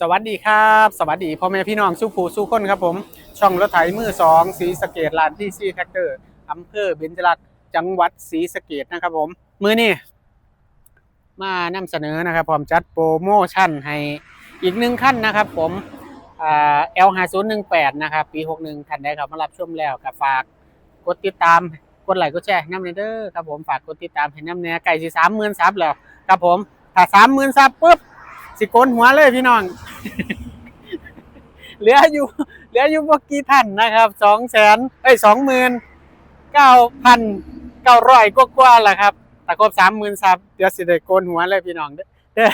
สวัสดีครับ สวัสดีพ่อแม่พี่น้องสู้ผู้สู้คนครับผม ช่องรถไถมือสองสีสเกตลานที่ซีแท็กเตอร์อำเภอเบญจรักษ์จังหวัดศรีสะเกดนะครับผมมือนี่มานำเสนอนะครับพร้อมจัดโปรโมชั่นให้อีกหนึ่งขั้นนะครับ ผมเอ่า L 5 0 1 8นะครับปี61ท่านใดครับมารับชมแล้วก็ฝากกดติดตามกดไลค์กดแชร์น้ำเนเด้อครับผมฝากกดติดตามให้น้ำเนื้อไก่สิสามหมื่นซับแล้วครับผมถ้าสามหมื่นซับปุ๊บ สิโกนหัวเลยพี่น้อง เหลืออยู่ เหลืออยู่บ่กี่ท่านนะครับสองแสนเอ้ยสองหมื่นเก้าพันเก้าร้อยกว่าๆแหละครับแต่ครบสามหมื่นซับเดี๋ยวสิได้โกนหัวเลยพี่น้องเด้อเด้อ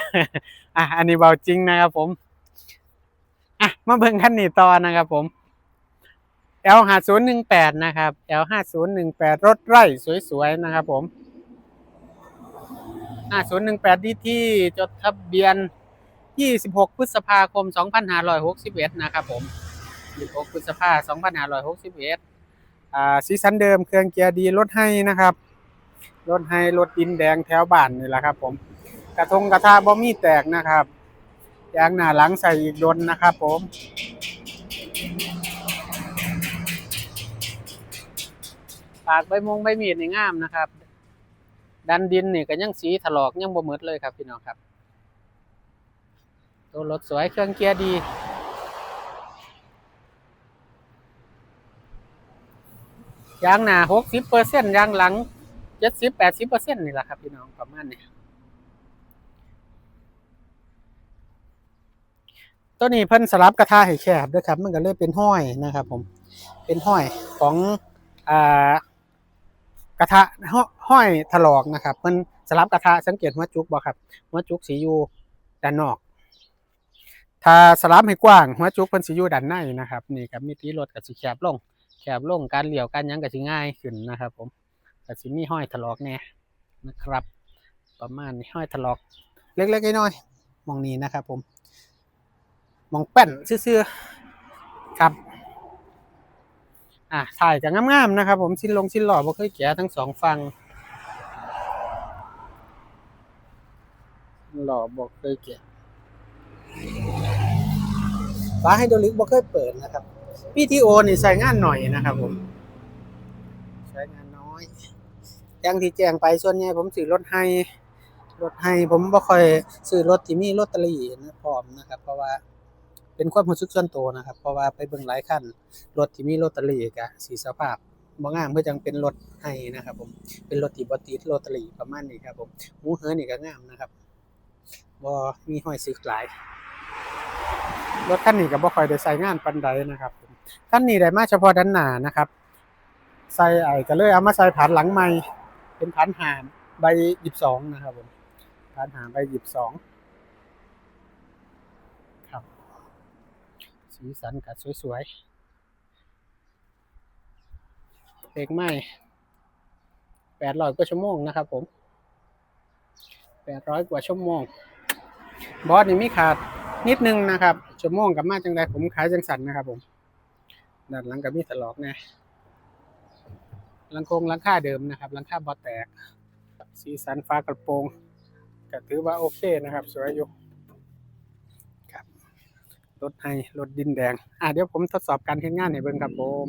อะอันนี้เบาจริงนะครับผมอะมาเบิ่งคันนี้ต่อนะครับผม L 5 0 1 8นะครับ L 5 0 1 8รถไร่สวยๆนะครับผม5018ดีที่จดทะเบียน 26 พฤษภาคม 2561 นะครับผม 26 พฤษภาคม 2561 อ่าสีสันเดิมเครื่องเกียร์ดีรถให้นะครับ รถให้รถดินแดงแถวบ้านนี่แหละครับผม กระทงกระทะบ่มีแตกนะครับยางหน้าหลังใส่อีกดนนะครับผมปากใบมงใบมีดนี่งามนะครับ ดันดินนี่ก็ยังสีถลอกยังบ่หมดเลยครับพี่น้องครับ ตัวรถสวยเครื่องเกียร์ดี ยางหนาหกสิบเปอร์เซ็นยางหลังเจ็ดสิบแปดสิบเปอร์เซ็นนี่แหละครับพี่น้องประมาณนี้ตัวนี้เพิ่นสลับกระทะให้แคบด้วยครับ มันก็เลยเป็นห้อยนะครับ ผม เป็นห้อยของอ่ากระทะห้อห้อยถลอกนะครับ เพิ่นสลับกระทะสังเกตหัวจุกบ่ครับหัวจุกสีอยู่ด้านนอก ถ้าสลับให้กว้างหัวจุกเพิ่นสิอยู่ด้านในนะครับนี่ครับมีตีรถก็สิแคบลงแคบลงการเลี้ยวการยังก็สิง่ายขึ้นนะครับ ผมก็สิมีห้อยถลอกแน่นะครับ ประมาณนี้ห้อยถลอก เล็กๆน้อยๆมองนี้นะครับ ผมมองแป้นซื่อๆครับอะถ่ายจะงามๆนะครับ ผมชิ้นลงชิ้นหล่อบ่เคยแกะทั้งสองฝั่งหล่อบ่เคยแกะ ฝาไฮดรอลิกบ่เคยเปิดนะครับ PTO นี่ใช้งานหน่อยนะครับผม ใช้งานน้อยอย่างที่แจ้งไปส่วนใหญ่ผมซื้อรถไฮรถไฮผมบ่ค่อยซื้อรถที่มีลอตเตอรี่นะพร้อมนะครับ เพราะว่าเป็นความรู้สึกส่วนตัวนะครับ เพราะว่าไปเบิ่งหลายคันรถที่มีลอตเตอรี่ก็สีสภาพบ่งามเพื่อจังเป็นรถไฮนะครับ ผมเป็นรถที่บ่ติดลอตเตอรี่ประมาณนี้ครับผมหมูเหินนี่ก็งามนะครับบ่มีห้อยสึกหลาย รถคันนี้ก็บ่ค่อยได้ใช้งานปานใดนะครับคันนี้ได้มาเฉพาะด้านหน้านะครับ ใส่ไอ้ก็เลยเอามาใส่ผ่านหลังใหม่ เป็นผ่านหามใบ22นะครับผมผ่านหามใบ22ครับสีสันกัดสวยๆเอกไหม้แปดร้อยกว่าชั่วโมงนะครับผมแปดร้อยกว่าชั่วโมง บอสนี่มีขาด นิดนึงนะครับชั่วโมงกับมาจังใดผมขายจังสันนะครับ ผมด้านหลังกับมีถลอกแน่หลังโครงหลังค่าเดิมนะครับหลังค่าบอแตก สีสันฟ้ากระโปรงก็ถือว่าโอเคนะครับ สวยอยู่รถไฮรถดินแดง อะเดี๋ยวผมทดสอบการเฮ็ดงานให้เบิ่งครับผม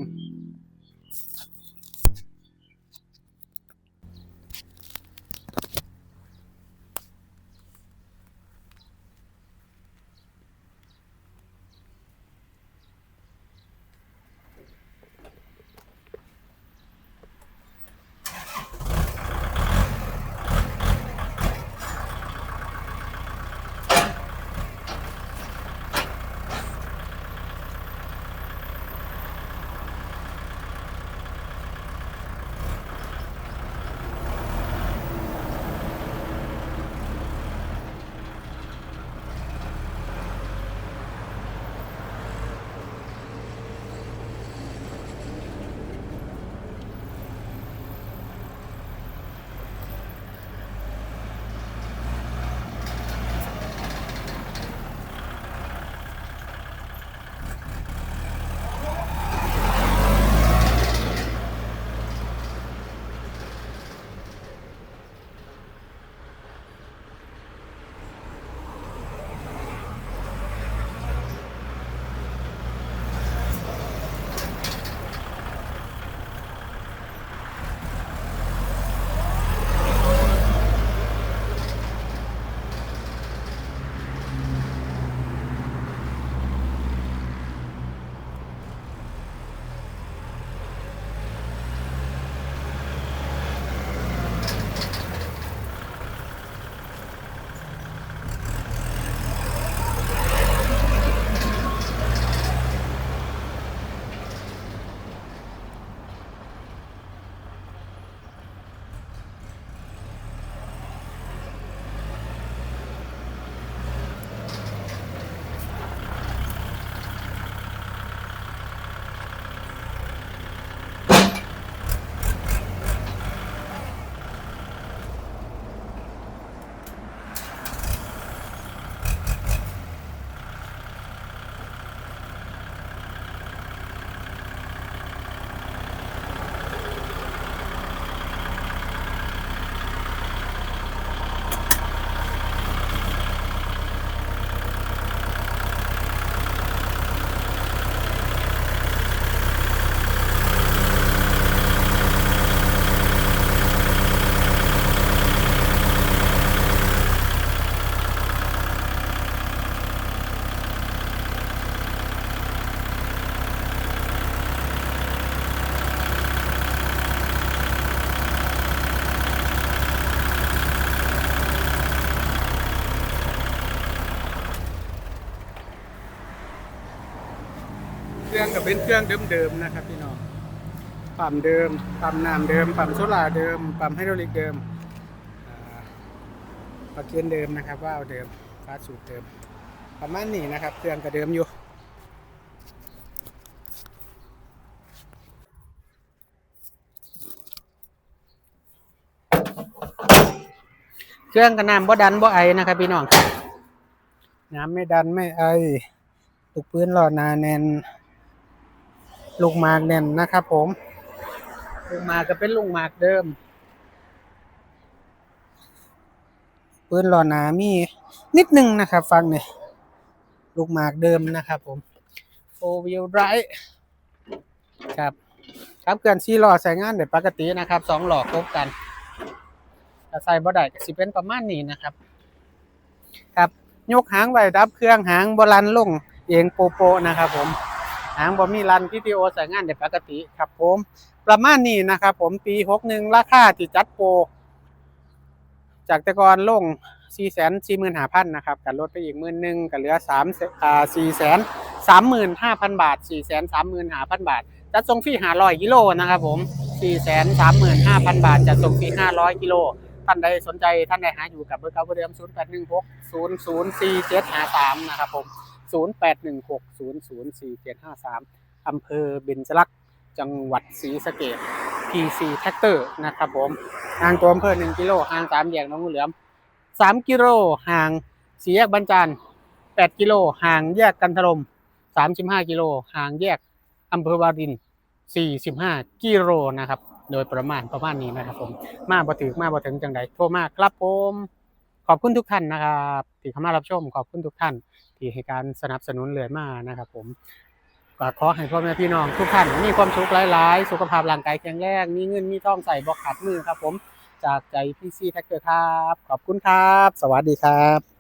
เครื่องกับเป็นเครื่องเดิมๆนะครับพี่น้องปั๊มเดิมปั๊มน้ำเดิมปั๊มโซลาร์เดิมปั๊มไฮดรอลิกเดิมปลั๊กเกนเดิมนะครับว่าวเดิมฟาสสูตรเดิม ประมาณนี้นะครับเครื่องก็เดิมอยู่เครื่องกับน้ำบ่ดันบ่ไอนะครับพี่น้องน้ำไม่ดันไม่ไอลูกปืนหลอนาแนน ลูกหมากแน่นนะครับผม ลูกหมากก็เป็นลูกหมากเดิมปืนหล่อหนามีนิดนึงนะครับฟังเนี่ยลูกหมากเดิมนะครับผมโฟวิลไรครับครับเกินสี่หล่อใส่งานได้ปกตินะครับสองหล่อครบกันถ้าใส่บ่ได้ก็สิเป็นประมาณนี้นะครับ ครับยกหางไว้ดับเครื่องหางบ่ลันลงเองโปโปนะครับผมหางบ่มีรันพิทีโอใส่งานเด็ดปกติครับผม ประมาณนี้นะครับผมปีหกหนึ่งราคาที่จัดโปรจากตะกอนลงสี่แสนสี่หมื่นห้าพันนะครับกับลดไปอีกหมื่นหนึ่งกับเหลือสามอ่าสี่แสนสามหมื่นห้าพันบาทสี่แสนสามหมื่นห้าพันบาท จัดส่งฟรีห้าร้อยกิโลนะครับผมสี่แสนสามหมื่นห้าพันบาท จัดส่งฟรีห้าร้อยกิโลท่านใดสนใจท่านใดหาอยู่กับเบอร์เก้าเบอร์เดิมศูนย์แปดหนึ่งหกศูนย์ศูนย์สี่เจ็ดห้าสามนะครับผม 0816 004753อำเภอเบญจลักษ์จังหวัดศรีสะเกษ PC Tractor นะครับผมห่างตัวอำเภอ1กิโลห่างสามแยกหน้องเหลือม 3 กิโลห่างสี่แยกบรรจาน8กิโลห่างแยกกันทรม35 กิโลห่างแยกอำเภอวาริน 45 กิโลนะครับ โดยประมาณประมาณนี้นะครับผม มาบ่ถึงมาบ่ถึงจังใดโทรมาครับผม ขอบคุณทุกท่านนะครับที่เข้ามารับชม ขอบคุณทุกท่าน ที่ให้การสนับสนุนเรื่อยมานะครับ ผมก็ขอให้พ่อแม่พี่น้องทุกท่านมีความสุขหลายๆ สุขภาพร่างกายแข็งแรงมีเงินมีทองใส่บ่ขาดมือครับ ผมจากใจพี่ซีแท็กเตอร์ครับ ขอบคุณครับ สวัสดีครับ